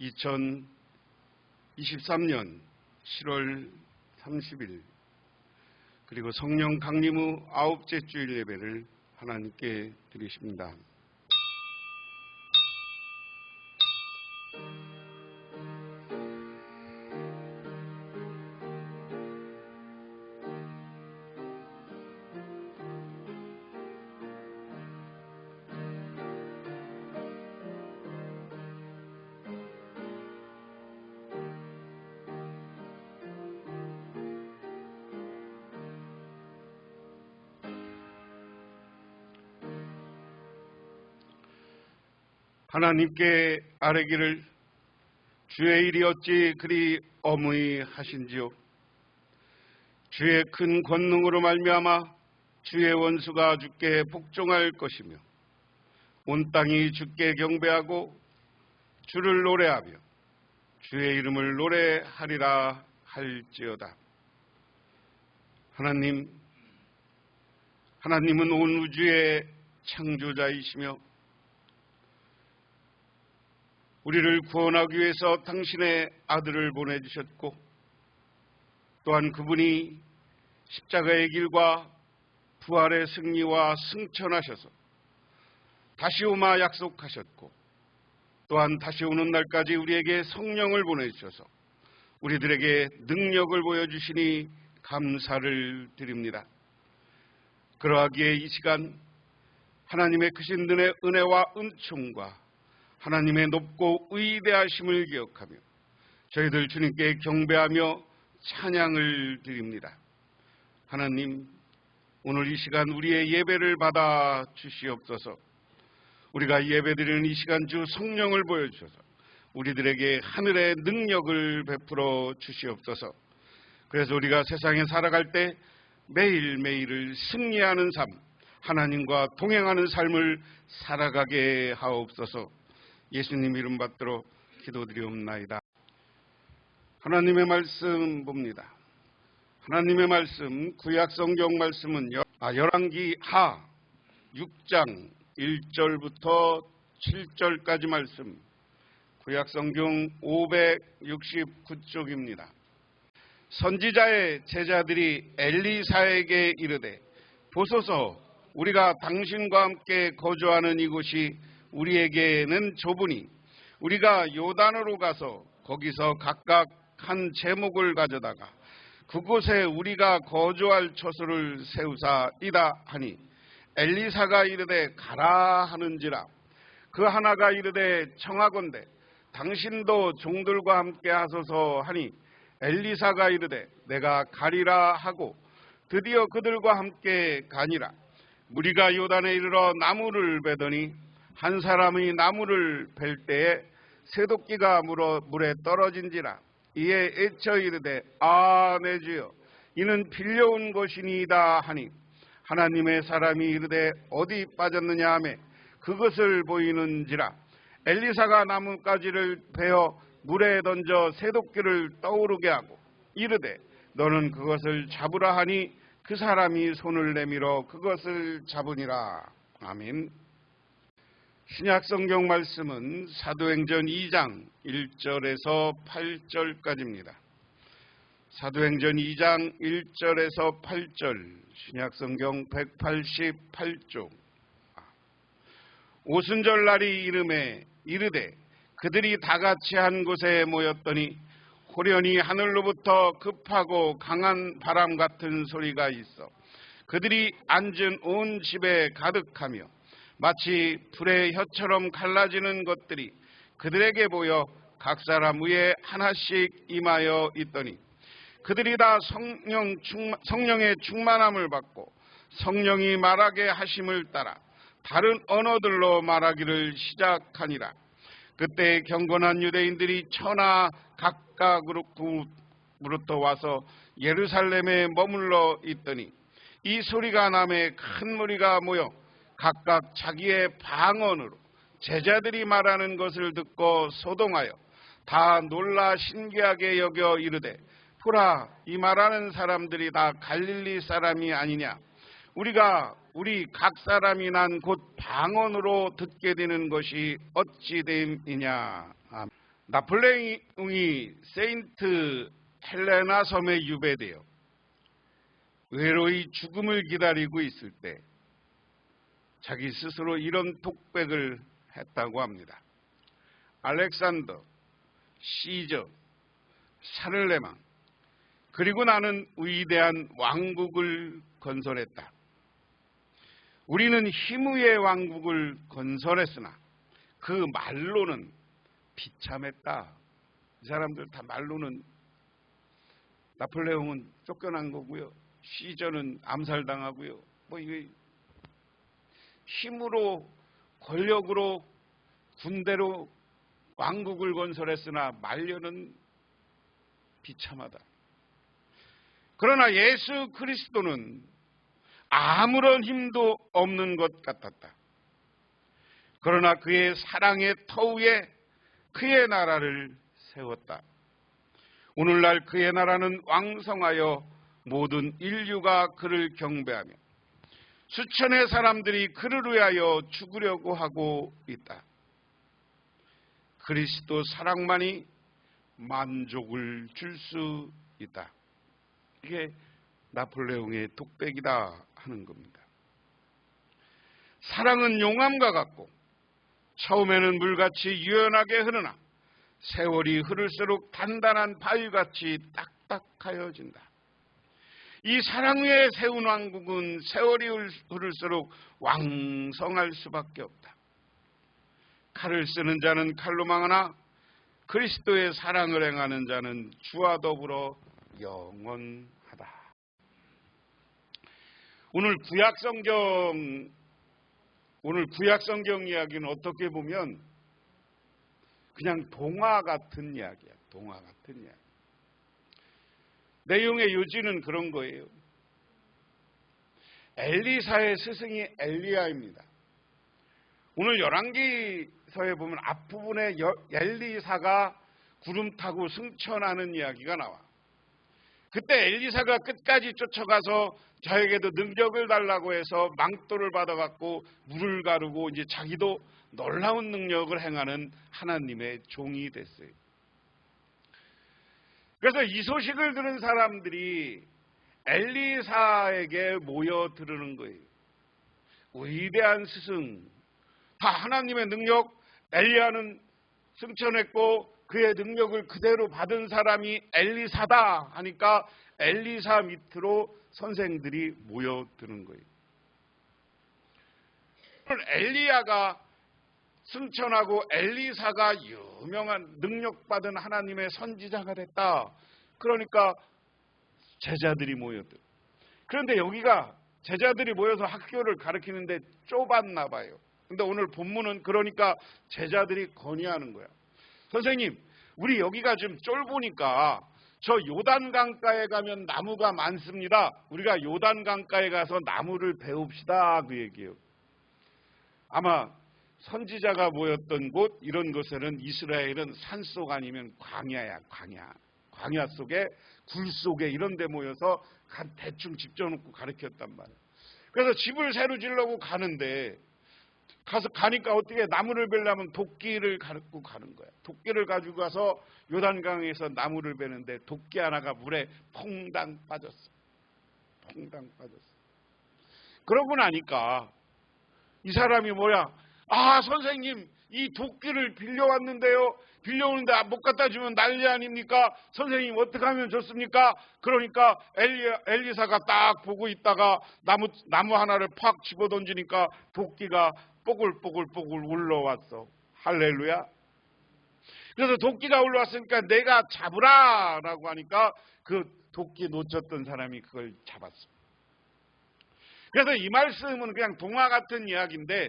2023년 7월 30일 그리고 성령 강림 후 아홉째 주일 예배를 하나님께 드리십니다. 하나님께 아뢰기를 주의 일이 어찌 그리 어무히 하신지요. 주의 큰 권능으로 말미암아 주의 원수가 주께 복종할 것이며 온 땅이 주께 경배하고 주를 노래하며 주의 이름을 노래하리라 할지어다. 하나님 하나님은 온 우주의 창조자이시며 우리를 구원하기 위해서 당신의 아들을 보내주셨고 또한 그분이 십자가의 길과 부활의 승리와 승천하셔서 다시 오마 약속하셨고 또한 다시 오는 날까지 우리에게 성령을 보내주셔서 우리들에게 능력을 보여주시니 감사를 드립니다. 그러하기에 이 시간 하나님의 크신 은혜와 은총과 하나님의 높고 위대하심을 기억하며 저희들 주님께 경배하며 찬양을 드립니다. 하나님, 오늘 이 시간 우리의 예배를 받아 주시옵소서. 우리가 예배드리는 이 시간 주 성령을 보여주셔서 우리들에게 하늘의 능력을 베풀어 주시옵소서. 그래서 우리가 세상에 살아갈 때 매일매일을 승리하는 삶, 하나님과 동행하는 삶을 살아가게 하옵소서. 예수님 이름 받들어 기도드리옵나이다. 하나님의 말씀 봅니다. 하나님의 말씀 구약 성경 말씀은 아, 열왕기 하 6장 1절부터 7절까지 말씀 구약 성경 569쪽입니다. 선지자의 제자들이 엘리사에게 이르되 보소서 우리가 당신과 함께 거주하는 이곳이 우리에게는 좁으니 우리가 요단으로 가서 거기서 각각 한 제목을 가져다가 그곳에 우리가 거주할 처소를 세우사이다 하니 엘리사가 이르되 가라 하는지라. 그 하나가 이르되 청하건대 당신도 종들과 함께 하소서 하니 엘리사가 이르되 내가 가리라 하고 드디어 그들과 함께 가니라. 무리가 요단에 이르러 나무를 베더니 한 사람이 나무를 벨 때에 새도끼가 물에 떨어진지라 이에 애처 이르되 아내 주여 이는 빌려온 것이니이다 하니 하나님의 사람이 이르되 어디 빠졌느냐 하매 그것을 보이는지라. 엘리사가 나뭇가지를 베어 물에 던져 새도끼를 떠오르게 하고 이르되 너는 그것을 잡으라 하니 그 사람이 손을 내밀어 그것을 잡으니라. 아멘 신약 성경 말씀은 사도행전 2장 1절에서 8절까지입니다. 사도행전 2장 1절에서 8절 신약 성경 188쪽 오순절 날이 이름에 이르되 그들이 다 같이 한 곳에 모였더니 호련히 하늘로부터 급하고 강한 바람 같은 소리가 있어 그들이 앉은 온 집에 가득하며 마치 불의 혀처럼 갈라지는 것들이 그들에게 보여 각 사람 위에 하나씩 임하여 있더니 그들이 다 성령 충만, 성령의 충만함을 받고 성령이 말하게 하심을 따라 다른 언어들로 말하기를 시작하니라. 그때 경건한 유대인들이 천하 각각으로부터 와서 예루살렘에 머물러 있더니 이 소리가 남에 큰 무리가 모여 각각 자기의 방언으로 제자들이 말하는 것을 듣고 소동하여 다 놀라 신기하게 여겨 이르되 보라 이 말하는 사람들이 다 갈릴리 사람이 아니냐? 우리가 우리 각 사람이 난 곧 방언으로 듣게 되는 것이 어찌 됨이냐? 나폴레옹이 세인트 헬레나 섬에 유배되어 외로이 죽음을 기다리고 있을 때 자기 스스로 이런 독백을 했다고 합니다. 알렉산더, 시저, 사를레망, 그리고 나는 위대한 왕국을 건설했다. 우리는 힘의 왕국을 건설했으나 그 말로는 비참했다. 이 사람들 다 말로는 나폴레옹은 쫓겨난 거고요. 시저는 암살당하고요. 뭐 이게 힘으로 권력으로 군대로 왕국을 건설했으나 말려는 비참하다. 그러나 예수 그리스도는 아무런 힘도 없는 것 같았다. 그러나 그의 사랑의 터위에 그의 나라를 세웠다. 오늘날 그의 나라는 왕성하여 모든 인류가 그를 경배하며 수천의 사람들이 그를 위하여 죽으려고 하고 있다. 그리스도 사랑만이 만족을 줄 수 있다. 이게 나폴레옹의 독백이다 하는 겁니다. 사랑은 용암과 같고 처음에는 물같이 유연하게 흐르나 세월이 흐를수록 단단한 바위같이 딱딱하여진다. 이 사랑 위에 세운 왕국은 세월이 흐를수록 왕성할 수밖에 없다. 칼을 쓰는 자는 칼로 망하나 그리스도의 사랑을 행하는 자는 주와 더불어 영원하다. 오늘 구약 성경 오늘 구약 성경 이야기는 어떻게 보면 그냥 동화 같은 이야기야. 동화 같은 이야기. 내용의 요지는 그런 거예요. 엘리사의 스승이 엘리야입니다. 오늘 열왕기서에 보면 앞부분에 엘리사가 구름 타고 승천하는 이야기가 나와. 그때 엘리사가 끝까지 쫓아가서 저에게도 능력을 달라고 해서 망토를 받아갖고 물을 가르고 이제 자기도 놀라운 능력을 행하는 하나님의 종이 됐어요. 그래서 이 소식을 들은 사람들이 엘리사에게 모여 들으는 거예요. 위대한 스승, 다 하나님의 능력, 엘리야는 승천했고 그의 능력을 그대로 받은 사람이 엘리사다 하니까 엘리사 밑으로 선생들이 모여드는 거예요. 엘리야가 승천하고 엘리사가 유명한 능력받은 하나님의 선지자가 됐다. 그러니까 제자들이 모여들. 그런데 여기가 제자들이 모여서 학교를 가르치는데 좁았나 봐요. 근데 오늘 본문은 그러니까 제자들이 건의하는 거야. 선생님, 우리 여기가 좀 쫄보니까 저 요단 강가에 가면 나무가 많습니다. 우리가 요단 강가에 가서 나무를 배웁시다 그 얘기예요. 아마 선지자가 모였던 곳 이런 곳에는 이스라엘은 산속 아니면 광야야 광야. 광야 속에 굴 속에 이런 데 모여서 대충 집 져놓고 가르쳤단 말이에요. 그래서 집을 새로 지려고 가는데 가서 가니까 어떻게 나무를 베려면 도끼를 갖고 가는 거야. 도끼를 가지고 가서 요단강에서 나무를 베는데 도끼 하나가 물에 퐁당 빠졌어. 퐁당 빠졌어. 그러고 나니까 이 사람이 뭐야? 아 선생님 이 도끼를 빌려왔는데요. 빌려오는데 못 갖다 주면 난리 아닙니까? 선생님 어떻게 하면 좋습니까? 그러니까 엘리, 엘리 사가 딱 보고 있다가 나무 나무 하나를 팍 집어 던지니까 도끼가 뽀글뽀글뽀글 올라왔어. 할렐루야. 그래서 도끼가 올라왔으니까 내가 잡으라 라고 하니까 그 도끼 놓쳤던 사람이 그걸 잡았어. 그래서 이 말씀은 그냥 동화 같은 이야기인데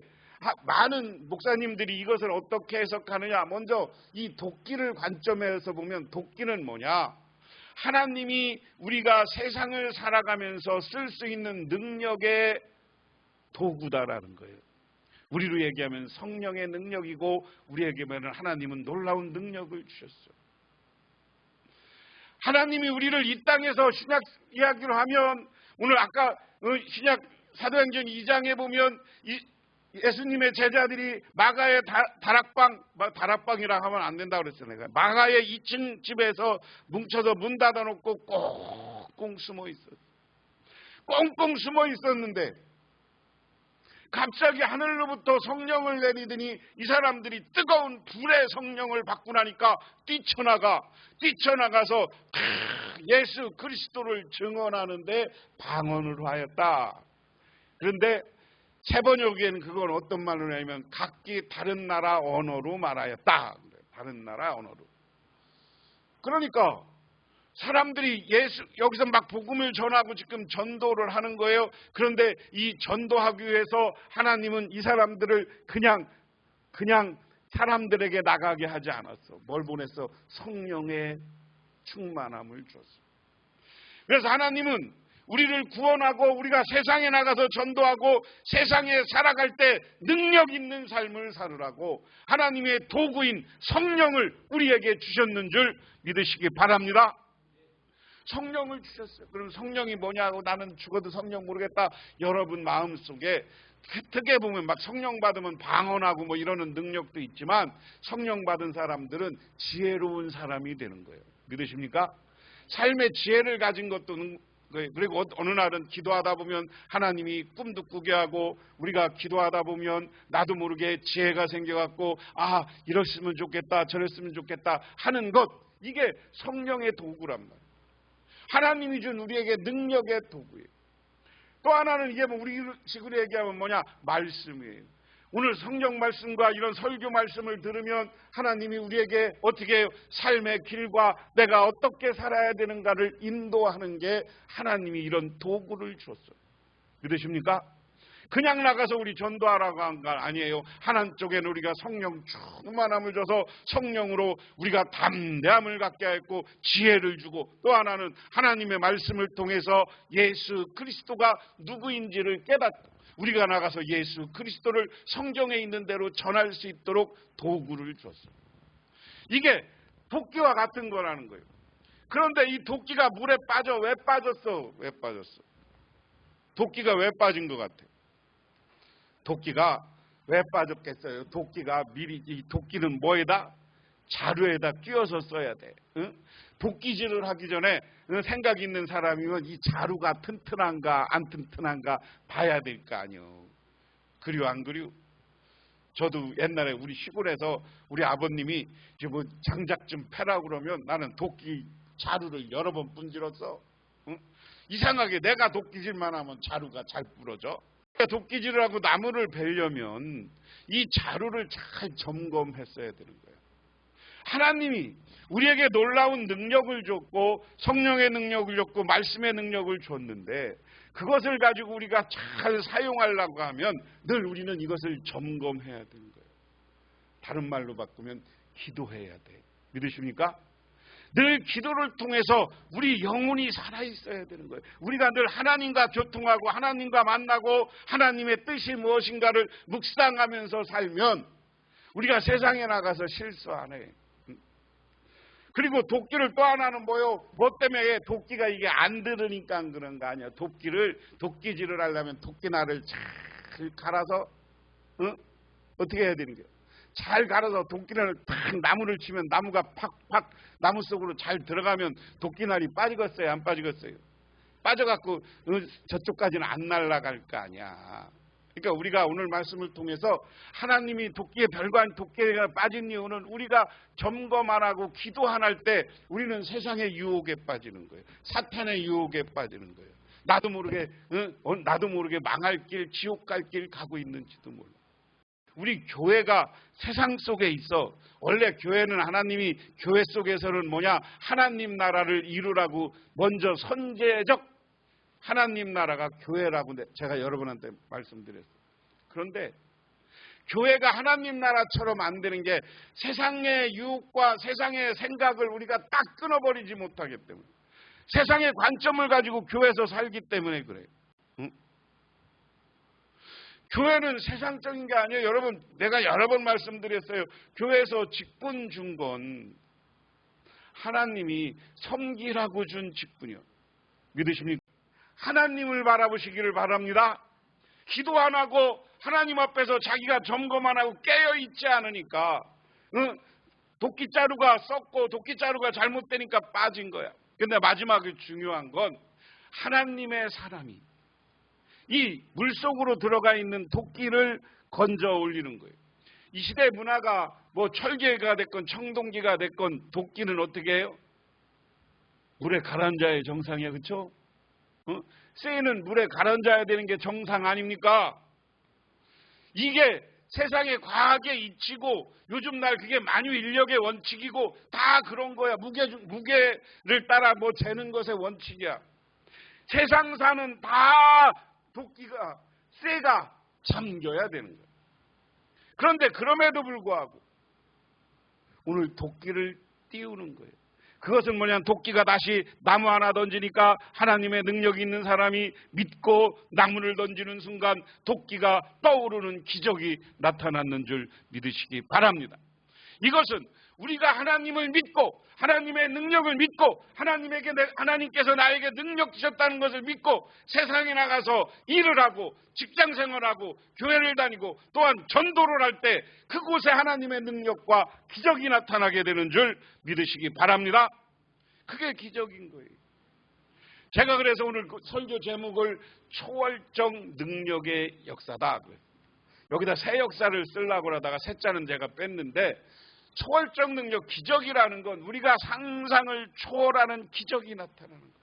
많은 목사님들이 이것을 어떻게 해석하느냐. 먼저 이 도끼를 관점에서 보면 도끼는 뭐냐? 하나님이 우리가 세상을 살아가면서 쓸 수 있는 능력의 도구다라는 거예요. 우리로 얘기하면 성령의 능력이고 우리에게는 하나님은 놀라운 능력을 주셨어요. 하나님이 우리를 이 땅에서 신약 이야기로 하면 오늘 아까 어, 신약 사도행전 2장에 보면 예수님의 제자들이 마가의 다, 다락방, 마- 다락방이라 하면 안 된다 그랬어요. 내가. 마가의 2층 집에서 뭉쳐서 문 닫아놓고 꽁꽁 숨어 있었어요. 꽁꽁 숨어 있었는데 갑자기 하늘로부터 성령을 내리더니 이 사람들이 뜨거운 불의 성령을 받고 나니까 뛰쳐나가 뛰쳐나가서 다 예수 그리스도를 증언하는데 방언을 하였다. 그런데 세번역에는 그건 어떤 말로 하냐면 각기 다른 나라 언어로 말하였다. 다른 나라 언어로. 그러니까 사람들이 예수 여기서 막 복음을 전하고 지금 전도를 하는 거예요. 그런데 이 전도하기 위해서 하나님은 이 사람들을 그냥 그냥 사람들에게 나가게 하지 않았어. 뭘 보냈어? 성령의 충만함을 줬어. 그래서 하나님은 우리를 구원하고 우리가 세상에 나가서 전도하고 세상에 살아갈 때 능력 있는 삶을 살으라고 하나님의 도구인 성령을 우리에게 주셨는 줄 믿으시기 바랍니다. 성령을 주셨어요. 그럼 성령이 뭐냐고 나는 죽어도 성령 모르겠다. 여러분 마음속에 어떻게 보면 막 성령 받으면 방언하고 뭐 이러는 능력도 있지만 성령 받은 사람들은 지혜로운 사람이 되는 거예요. 믿으십니까? 삶의 지혜를 가진 것도. 그리고 어- 어느 날은 기도하다 보면 하나님이 꿈도 꾸게 하고 우리가 기도하다 보면 나도 모르게 지혜가 생겨갖고 아 이랬으면 좋겠다 저랬으면 좋겠다 하는 것 이게 성령의 도구란 말이에요. 하나님이 준 우리에게 능력의 도구예요. 또 하나는 이게 뭐 우리 식으로 얘기하면 뭐냐 말씀이에요. 오늘 성경 말씀과 이런 설교 말씀을 들으면 하나님이 우리에게 어떻게? 삶의 길과 내가 어떻게 살아야 되는가를 인도하는 게 하나님이 이런 도구를 줬어요. 믿으십니까? 그냥 나가서 우리 전도하라고 한 건 아니에요. 하나님 쪽에는 우리가 성령 충만함을 줘서 성령으로 우리가 담대함을 갖게 했고 지혜를 주고 또 하나는 하나님의 말씀을 통해서 예수 그리스도가 누구인지를 깨닫고 우리가 나가서 예수 그리스도를 성경에 있는 대로 전할 수 있도록 도구를 줬어요. 이게 도끼와 같은 거라는 거예요. 그런데 이 도끼가 물에 빠져 왜 빠졌어? 왜 빠졌어? 도끼가 왜 빠진 것 같아요? 도끼가 왜 빠졌겠어요? 도끼가 미리 이 도끼는 뭐에다 자루에다 끼워서 써야 돼. 응? 도끼질을 하기 전에 응, 생각 있는 사람이면 이 자루가 튼튼한가 안 튼튼한가 봐야 될 거 아니요. 그리워 안 그리워? 저도 옛날에 우리 시골에서 우리 아버님이 뭐 장작 좀 패라 그러면 나는 도끼 자루를 여러 번 분질렀어. 응? 이상하게 내가 도끼질만 하면 자루가 잘 부러져. 도끼질을 하고 나무를 베려면 이 자루를 잘 점검했어야 되는 거예요. 하나님이 우리에게 놀라운 능력을 줬고 성령의 능력을 줬고 말씀의 능력을 줬는데 그것을 가지고 우리가 잘 사용하려고 하면 늘 우리는 이것을 점검해야 되는 거예요. 다른 말로 바꾸면 기도해야 돼. 믿으십니까? 늘 기도를 통해서 우리 영혼이 살아있어야 되는 거예요. 우리가 늘 하나님과 교통하고 하나님과 만나고 하나님의 뜻이 무엇인가를 묵상하면서 살면 우리가 세상에 나가서 실수 안 해. 그리고 도끼를 또 하나는 뭐요? 뭐 때문에 도끼가 이게 안 들으니까 그런 거 아니야. 도끼를 도끼질을 하려면 도끼날을 잘 갈아서 어? 어떻게 해야 되는 거야? 잘 갈아서 도끼날을 탁 나무를 치면 나무가 팍팍 나무 속으로 잘 들어가면 도끼날이 빠지겠어요? 안 빠지겠어요? 빠져갖고 어, 저쪽까지는 안 날아갈 거 아니야. 그러니까 우리가 오늘 말씀을 통해서 하나님이 도끼에 별관 도끼가 빠진 이유는 우리가 점검 안 하고 기도 안 할 때 우리는 세상의 유혹에 빠지는 거예요. 사탄의 유혹에 빠지는 거예요. 나도 모르게 응? 어, 나도 모르게 망할 길, 지옥 갈 길 가고 있는지도 몰라. 우리 교회가 세상 속에 있어. 원래 교회는 하나님이 교회 속에서는 뭐냐? 하나님 나라를 이루라고 먼저 선제적 하나님 나라가 교회라고 제가 여러분한테 말씀드렸어요. 그런데 교회가 하나님 나라처럼 안 되는 게 세상의 유혹과 세상의 생각을 우리가 딱 끊어버리지 못하기 때문에 세상의 관점을 가지고 교회에서 살기 때문에 그래요. 응? 교회는 세상적인 게 아니에요. 여러분, 내가 여러 번 말씀드렸어요. 교회에서 직분 준 건 하나님이 섬기라고 준 직분이요. 믿으십니까? 하나님을 바라보시기를 바랍니다. 기도 안 하고 하나님 앞에서 자기가 점검 안 하고 깨어 있지 않으니까 응? 도끼자루가 썩고 도끼자루가 잘못되니까 빠진 거야. 근데 마지막에 중요한 건 하나님의 사람이 이 물속으로 들어가 있는 도끼를 건져 올리는 거예요. 이 시대 문화가 뭐 철계가 됐건 청동기가 됐건 도끼는 어떻게 해요? 물에 가라앉아야 정상이야, 그렇죠? 어? 쇠는 물에 가라앉아야 되는 게 정상 아닙니까? 이게 세상의 과학의 이치고 요즘 날 그게 만유 인력의 원칙이고 다 그런 거야. 무게 무게를 따라 뭐 재는 것의 원칙이야. 세상 사는 다 도끼가 쇠가 잠겨야 되는 거야. 그런데 그럼에도 불구하고 오늘 도끼를 띄우는 거예요. 그것은 뭐냐면 도끼가 다시 나무 하나 던지니까 하나님의 능력이 있는 사람이 믿고 나무를 던지는 순간 도끼가 떠오르는 기적이 나타났는 줄 믿으시기 바랍니다. 이것은 우리가 하나님을 믿고 하나님의 능력을 믿고 하나님에게 하나님께서 나에게 능력 주셨다는 것을 믿고 세상에 나가서 일을 하고 직장 생활하고 교회를 다니고 또한 전도를 할 때 그곳에 하나님의 능력과 기적이 나타나게 되는 줄 믿으시기 바랍니다. 그게 기적인 거예요. 제가 그래서 오늘 그 설교 제목을 초월적 능력의 역사다. 여기다 새 역사를 쓰려고 하다가 새 자는 제가 뺐는데 초월적 능력, 기적이라는 건 우리가 상상을 초월하는 기적이 나타나는 거예요.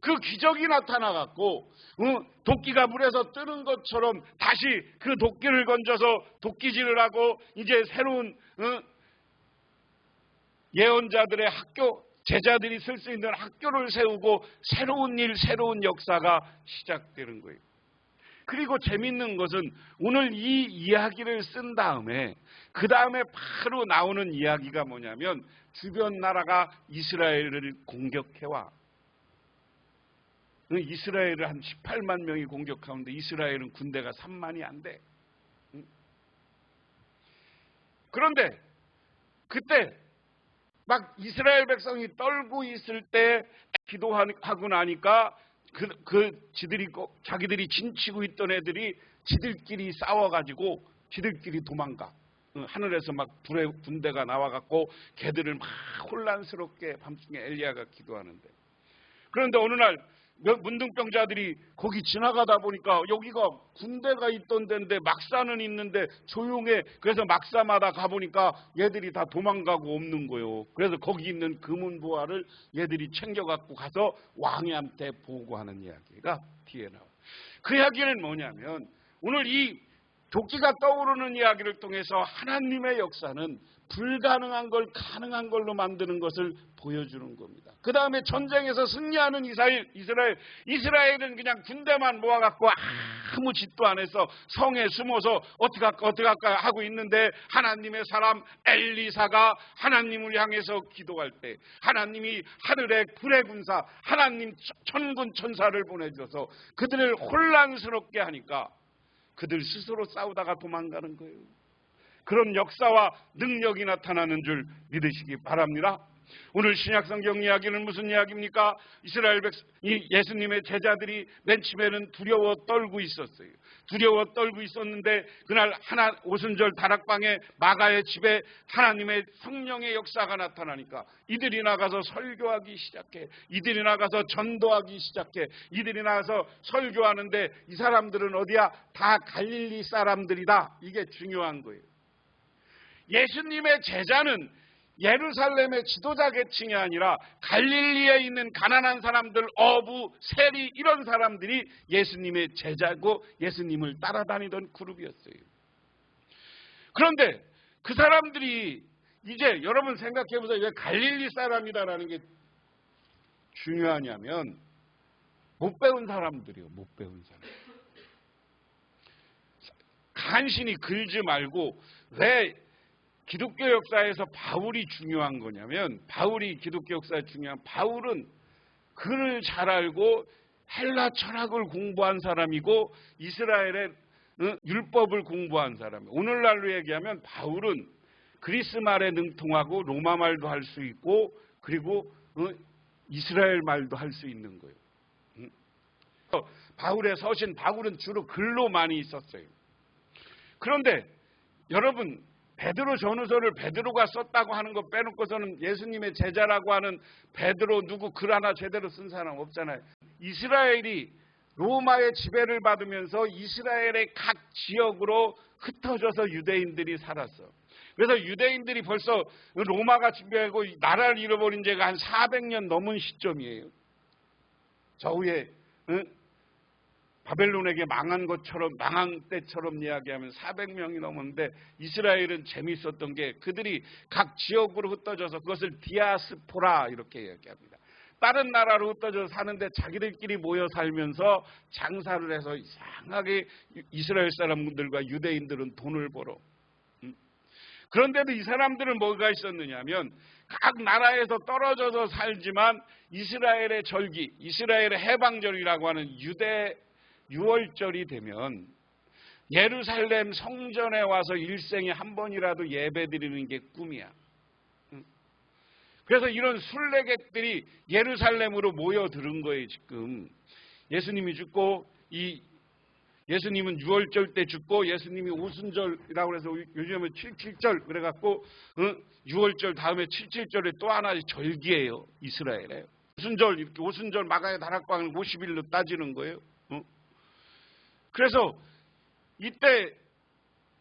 그 기적이 나타나갖고 어, 도끼가 물에서 뜨는 것처럼 다시 그 도끼를 건져서 도끼질을 하고 이제 새로운 어, 예언자들의 학교 제자들이 쓸 수 있는 학교를 세우고 새로운 일, 새로운 역사가 시작되는 거예요. 그리고 재밌는 것은 오늘 이 이야기를 쓴 다음에 그 다음에 바로 나오는 이야기가 뭐냐면 주변 나라가 이스라엘을 공격해와. 그 이스라엘을 한 18만 명이 공격하는데 이스라엘은 군대가 3만이 안 돼. 그런데 그때 막 이스라엘 백성이 떨고 있을 때 기도하고 나니까 그, 그 지들이 자기들이 진치고 있던 애들이 지들끼리 싸워가지고 지들끼리 도망가. 하늘에서 막 불의 군대가 나와갖고 개들을 막 혼란스럽게 밤중에 엘리야가 기도하는데 그런데 어느 날 문둥병자들이 거기 지나가다 보니까 여기가 군대가 있던 데인데 막사는 있는데 조용해. 그래서 막사마다 가보니까 얘들이 다 도망가고 없는 거예요. 그래서 거기 있는 금은보화를 얘들이 챙겨갖고 가서 왕한테 보고하는 이야기가 뒤에 나와요. 그 이야기는 뭐냐면 오늘 이 도끼가 떠오르는 이야기를 통해서 하나님의 역사는 불가능한 걸 가능한 걸로 만드는 것을 보여주는 겁니다. 그 다음에 전쟁에서 승리하는 이스라엘, 이스라엘, 이스라엘은 그냥 군대만 모아갖고 아무 짓도 안 해서 성에 숨어서 어떻게 할까, 어떻게 할까 하고 있는데 하나님의 사람 엘리사가 하나님을 향해서 기도할 때 하나님이 하늘의 불의 군사, 하나님 천군 천사를 보내줘서 그들을 혼란스럽게 하니까 그들 스스로 싸우다가 도망가는 거예요. 그런 역사와 능력이 나타나는 줄 믿으시기 바랍니다. 오늘 신약성경 이야기는 무슨 이야기입니까? 이스라엘 백성, 예수님의 제자들이 맨 처음에는 두려워 떨고 있었어요. 두려워 떨고 있었는데 그날 하나 오순절 다락방에 마가의 집에 하나님의 성령의 역사가 나타나니까 이들이 나가서 설교하기 시작해. 이들이 나가서 전도하기 시작해. 이들이 나가서 설교하는데 이 사람들은 어디야? 다 갈릴리 사람들이다. 이게 중요한 거예요. 예수님의 제자는 예루살렘의 지도자 계층이 아니라 갈릴리에 있는 가난한 사람들, 어부, 세리 이런 사람들이 예수님의 제자고 예수님을 따라다니던 그룹이었어요. 그런데 그 사람들이 이제 여러분 생각해 보세요. 왜 갈릴리 사람이다라는 게 중요하냐면 못 배운 사람들이요. 못 배운 사람. 간신히 글지 말고 왜 기독교 역사에서 바울이 중요한 거냐면 바울이 기독교 역사에 중요한 바울은 글을 잘 알고 헬라 철학을 공부한 사람이고 이스라엘의 율법을 공부한 사람. 오늘날로 얘기하면 바울은 그리스 말에 능통하고 로마 말도 할 수 있고 그리고 이스라엘 말도 할 수 있는 거예요. 바울의 서신, 바울은 주로 글로 많이 있었어요. 그런데 여러분 베드로 전후서를 베드로가 썼다고 하는 거 빼놓고서는 예수님의 제자라고 하는 베드로 누구 글 하나 제대로 쓴 사람 없잖아요. 이스라엘이 로마의 지배를 받으면서 이스라엘의 각 지역으로 흩어져서 유대인들이 살았어. 그래서 유대인들이 벌써 로마가 지배하고 나라를 잃어버린 지가 한 400년 넘은 시점이에요. 저 후에 응? 바벨론에게 망한 것처럼 망한 때처럼 이야기하면 400명이 넘었는데 이스라엘은 재미있었던 게 그들이 각 지역으로 흩어져서 그것을 디아스포라 이렇게 이야기합니다. 다른 나라로 흩어져 사는데 자기들끼리 모여 살면서 장사를 해서 이상하게 이스라엘 사람들과 유대인들은 돈을 벌어. 음. 그런데도 이 사람들은 뭐가 있었느냐면 각 나라에서 떨어져서 살지만 이스라엘의 절기, 이스라엘의 해방절이라고 하는 유대 6월절이 되면 예루살렘 성전에 와서 일생에 한 번이라도 예배 드리는 게 꿈이야. 그래서 이런 순례객들이 예루살렘으로 모여들은 거예요, 지금. 예수님이 죽고 이 예수님은 6월절 때 죽고 예수님이 오순절이라고 해서 요즘에 77절 그래갖고 어? 6월절 다음에 77절에 또 하나의 절기예요. 이스라엘에. 오순절 이렇게 오순절 마가의 다락방을 50일로 따지는 거예요. 어? 그래서 이때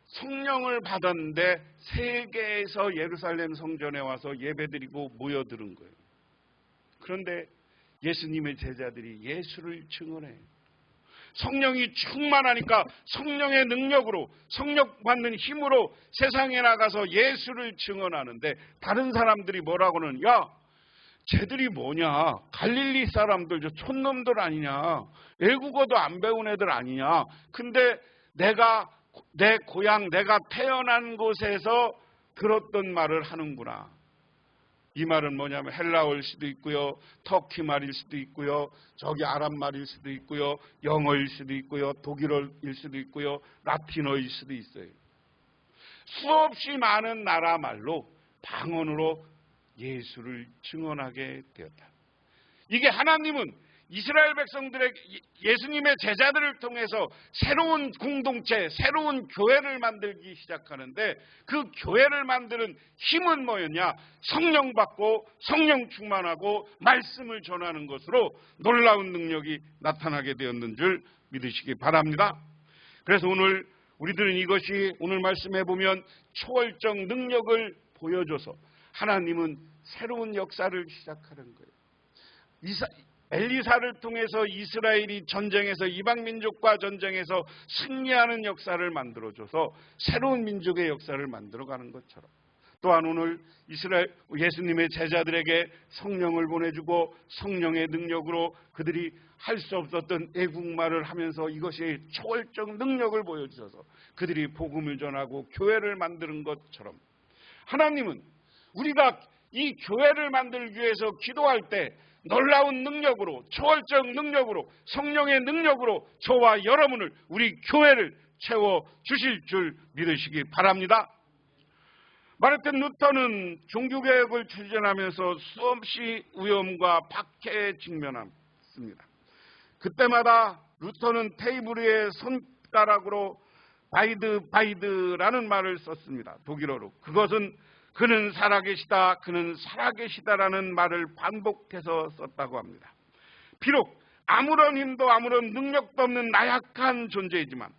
성령을 받았는데 세계에서 예루살렘 성전에 와서 예배드리고 모여드는 거예요. 그런데 예수님의 제자들이 예수를 증언해요. 성령이 충만하니까 성령의 능력으로 성령 받는 힘으로 세상에 나가서 예수를 증언하는데 다른 사람들이 뭐라고는 야 쟤들이 뭐냐 갈릴리 사람들 저 촌놈들 아니냐 외국어도 안 배운 애들 아니냐 근데 내가 내 고향 내가 태어난 곳에서 들었던 말을 하는구나 이 말은 뭐냐면 헬라어일 수도 있고요. 터키 말일 수도 있고요. 저기 아랍 말일 수도 있고요. 영어일 수도 있고요. 독일어일 수도 있고요. 라틴어일 수도 있어요. 수없이 많은 나라 말로 방언으로 예수를 증언하게 되었다. 이게 하나님은 이스라엘 백성들의 예수님의 제자들을 통해서 새로운 공동체, 새로운 교회를 만들기 시작하는데 그 교회를 만드는 힘은 뭐였냐? 성령 받고 성령 충만하고 말씀을 전하는 것으로 놀라운 능력이 나타나게 되었는 줄 믿으시기 바랍니다. 그래서 오늘 우리들은 이것이 오늘 말씀해 보면 초월적 능력을 보여줘서 하나님은 새로운 역사를 시작하는 거예요. 이사, 엘리사를 통해서 이스라엘이 전쟁에서 이방 민족과 전쟁에서 승리하는 역사를 만들어줘서 새로운 민족의 역사를 만들어가는 것처럼 또한 오늘 이스라엘 예수님의 제자들에게 성령을 보내주고 성령의 능력으로 그들이 할 수 없었던 애국말을 하면서 이것이 초월적 능력을 보여주셔서 그들이 복음을 전하고 교회를 만드는 것처럼 하나님은 우리가 이 교회를 만들기 위해서 기도할 때 놀라운 능력으로 초월적 능력으로 성령의 능력으로 저와 여러분을 우리 교회를 채워 주실 줄 믿으시기 바랍니다. 마르틴 루터는 종교개혁을 추진하면서 수없이 위험과 박해에 직면했습니다. 그때마다 루터는 테이블 위에 손가락으로 바이드 바이드라는 말을 썼습니다. 독일어로. 그것은 그는 살아계시다, 그는 살아계시다라는 말을 반복해서 썼다고 합니다. 비록 아무런 힘도 아무런 능력도 없는 나약한 존재이지만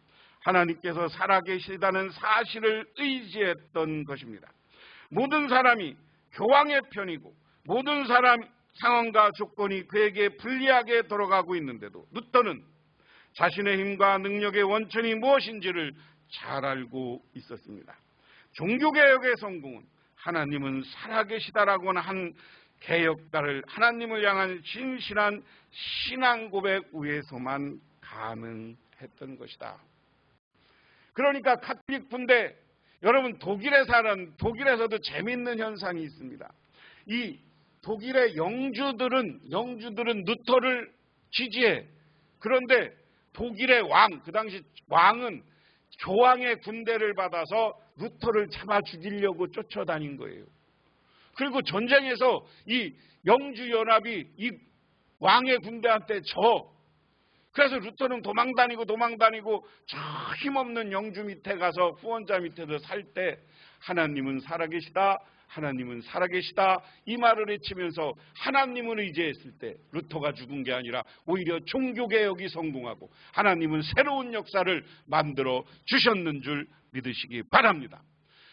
하나님께서 살아계시다는 사실을 의지했던 것입니다. 모든 사람이 교황의 편이고 모든 사람 상황과 조건이 그에게 불리하게 돌아가고 있는데도 루터는 자신의 힘과 능력의 원천이 무엇인지를 잘 알고 있었습니다. 종교개혁의 성공은 하나님은 살아계시다라고 한 개혁가를 하나님을 향한 진실한 신앙 고백 위에서만 가능했던 것이다. 그러니까 카톨릭 분대 여러분 독일에 사는 독일에서도 재밌는 현상이 있습니다. 이 독일의 영주들은 영주들은 누터를 지지해. 그런데 독일의 왕, 그 당시 왕은 교황의 군대를 받아서 루터를 잡아 죽이려고 쫓아다닌 거예요. 그리고 전쟁에서 이 영주연합이 이 왕의 군대한테 져. 그래서 루터는 도망 다니고 도망 다니고 저 힘없는 영주 밑에 가서 후원자 밑에서 살 때 하나님은 살아계시다. 하나님은 살아계시다. 이 말을 외치면서 하나님을 의지했을 때 루터가 죽은 게 아니라 오히려 종교개혁이 성공하고 하나님은 새로운 역사를 만들어 주셨는 줄 믿으시기 바랍니다.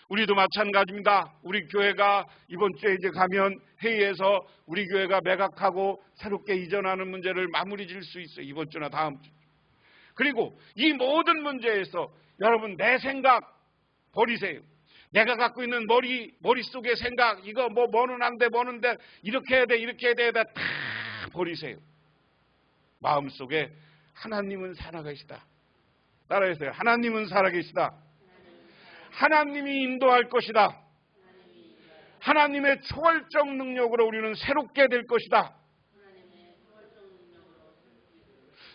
우리도 마찬가지입니다. 우리 교회가 이번 주에 이제 가면 회의에서 우리 교회가 매각하고 새롭게 이전하는 문제를 마무리 질 수 있어요. 이번 주나 다음 주. 그리고 이 모든 문제에서 여러분 내 생각 버리세요. 내가 갖고 있는 머리 머릿속의 생각 이거 뭐 뭐는 안 돼, 뭐는 돼. 이렇게 해야 돼, 이렇게 해야 돼. 다 버리세요. 마음속에 하나님은 살아계시다. 따라해서요. 하나님은 살아계시다. 하나님이 인도할 것이다. 하나님의 초월적 능력으로 우리는 새롭게 될 것이다.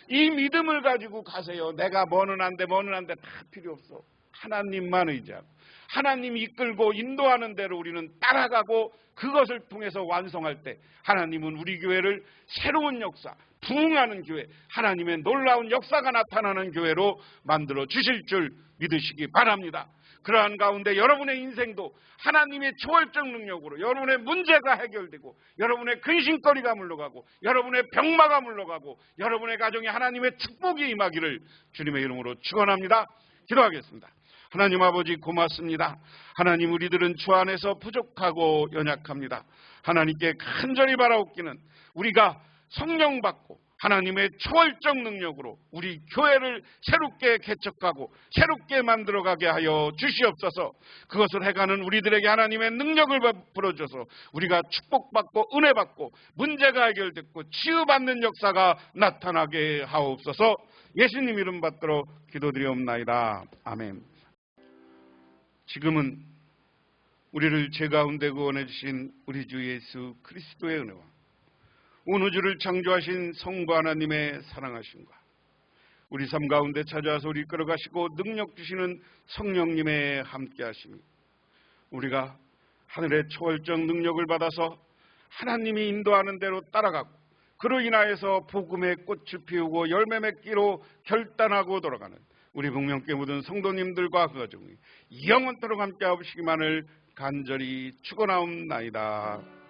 이 믿음을 가지고 가세요. 내가 뭐는 안 돼, 뭐는 안 돼. 다 필요 없어. 하나님만 의지하고. 하나님이 이끌고 인도하는 대로 우리는 따라가고 그것을 통해서 완성할 때 하나님은 우리 교회를 새로운 역사, 부흥하는 교회, 하나님의 놀라운 역사가 나타나는 교회로 만들어 주실 줄 믿으시기 바랍니다. 그러한 가운데 여러분의 인생도 하나님의 초월적 능력으로 여러분의 문제가 해결되고 여러분의 근심거리가 물러가고 여러분의 병마가 물러가고 여러분의 가정에 하나님의 축복이 임하기를 주님의 이름으로 축원합니다. 기도하겠습니다. 하나님 아버지 고맙습니다. 하나님 우리들은 주 안에서 부족하고 연약합니다. 하나님께 간절히 바라옵기는 우리가 성령 받고 하나님의 초월적 능력으로 우리 교회를 새롭게 개척하고 새롭게 만들어가게 하여 주시옵소서 그것을 해가는 우리들에게 하나님의 능력을 불어줘서 우리가 축복받고 은혜받고 문제가 해결됐고 치유받는 역사가 나타나게 하옵소서 예수님 이름 받들어 기도드리옵나이다. 아멘. 지금은 우리를 제 가운데 구원해 주신 우리 주 예수 그리스도의 은혜와 온 우주를 창조하신 성부 하나님의 사랑하심과 우리 삶 가운데 찾아와서 우리 끌어 가시고 능력 주시는 성령님의 함께하심이 우리가 하늘의 초월적 능력을 받아서 하나님이 인도하는 대로 따라가고 그로 인하여서 복음의 꽃을 피우고 열매 맺기로 결단하고 돌아가는 우리 복명께 묻은 성도님들과 그 가정이 영원토록 함께 하시기만을 간절히 축원하옵나이다.